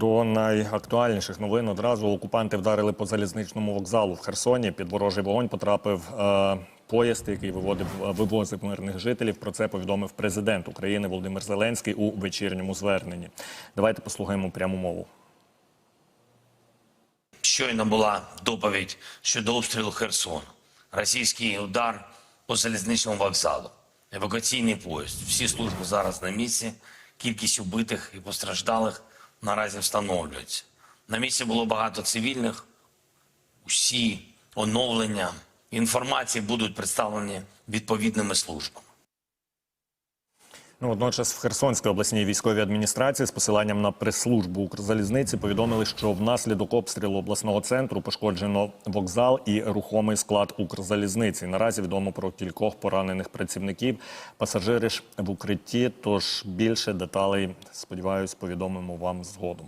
до найактуальніших новин одразу окупанти вдарили по залізничному вокзалу в Херсоні. Під ворожий вогонь потрапив е, поїзд, який виводив вивозив мирних жителів. Про це повідомив президент України Володимир Зеленський у вечірньому зверненні. Давайте послухаємо пряму мову. Щойно була доповідь щодо обстрілу Херсону. Російський удар по залізничному вокзалу. Евакуаційний поїзд. Всі служби зараз на місці. Кількість убитих і постраждалих наразі встановлюється. На місці було багато цивільних. Усі оновлення інформації будуть представлені відповідними службами. Ну, водночас в Херсонській обласній військовій адміністрації з посиланням на прес-службу Укрзалізниці повідомили, що внаслідок обстрілу обласного центру пошкоджено вокзал і рухомий склад Укрзалізниці. Наразі відомо про кількох поранених працівників. Пасажири ж в укритті. Тож більше деталей, сподіваюсь, повідомимо вам згодом.